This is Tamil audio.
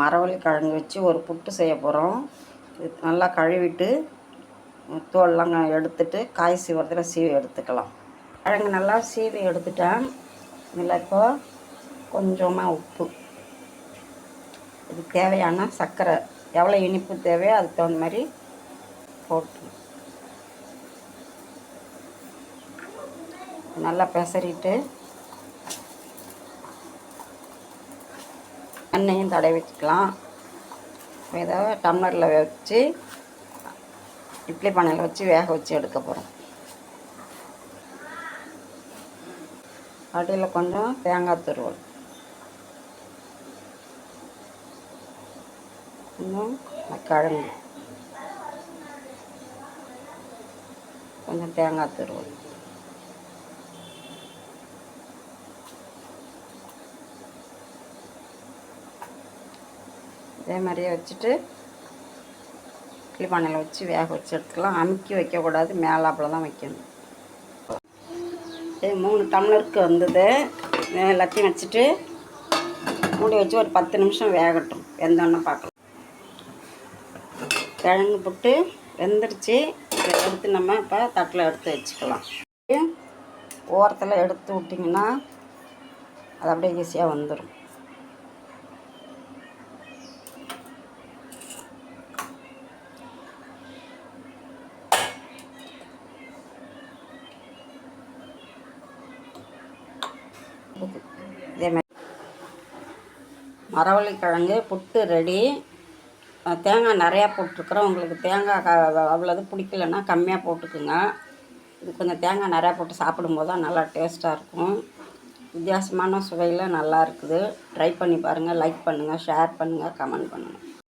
மரவள்ளி கிழங்கு வச்சு ஒரு புட்டு செய்ய போகிறோம் நல்லா கழுவிட்டு தோல்லாம் எடுத்துட்டு காய் சீவுறதுல சீவி எடுத்துக்கலாம். கிழங்கு நல்லா சீவி எடுத்துட்டேன். இதில் இப்போ கொஞ்சமாக உப்பு. இது தேவையான சர்க்கரை. எவ்வளோ இனிப்பு தேவையோ அதுக்கு தகுந்த மாதிரி போட்டு. நல்லா பெசரிட்டு எண்ணெயும் தடவி வச்சுக்கலாம் இதை டம்ளரில் வச்சு இட்லி பானையில் வச்சு வேக வச்சு எடுக்க போகிறோம் அடியில் கொஞ்சம் தேங்காய் துருவல். இன்னும் கிழங்கு. கொஞ்சம் தேங்காய் துருவல். இதே மாதிரியே வச்சுட்டு கிளிப்பானையில் பானையில் வச்சு வேக வச்சு எடுத்துக்கலாம். அமுக்கி வைக்கக்கூடாது. மேலாப்பில் தான் வைக்கணும். இது மூணு டம்ளருக்கு வந்தது. எல்லாத்தையும் வச்சுட்டு மூடி வச்சு ஒரு பத்து நிமிஷம் வேகட்டும். வெந்தோன்னு பார்க்கலாம். கிழங்கு போட்டு வெந்துடுச்சு இதை எடுத்து நம்ம இப்போ தட்டில் எடுத்து வச்சுக்கலாம். ஓரத்தில் எடுத்து விட்டிங்கன்னா அது அப்படியே ஈஸியாக வந்துடும். மரவள்ளிக்கிழங்கு புட்டு ரெடி. தேங்காய் நிறையா போட்டிருக்குறோம். உங்களுக்கு தேங்காய் க அவ்வளோது பிடிக்கலன்னா கம்மியாக போட்டுக்குங்க. இது கொஞ்சம் தேங்காய் நிறையா போட்டு சாப்பிடும்போது தான் நல்லா டேஸ்ட்டாக இருக்கும். வித்தியாசமான சுவையில் நல்லா இருக்குது. ட்ரை பண்ணி பாருங்கள் லைக் பண்ணுங்கள் ஷேர் பண்ணுங்கள் கமெண்ட் பண்ணுங்கள்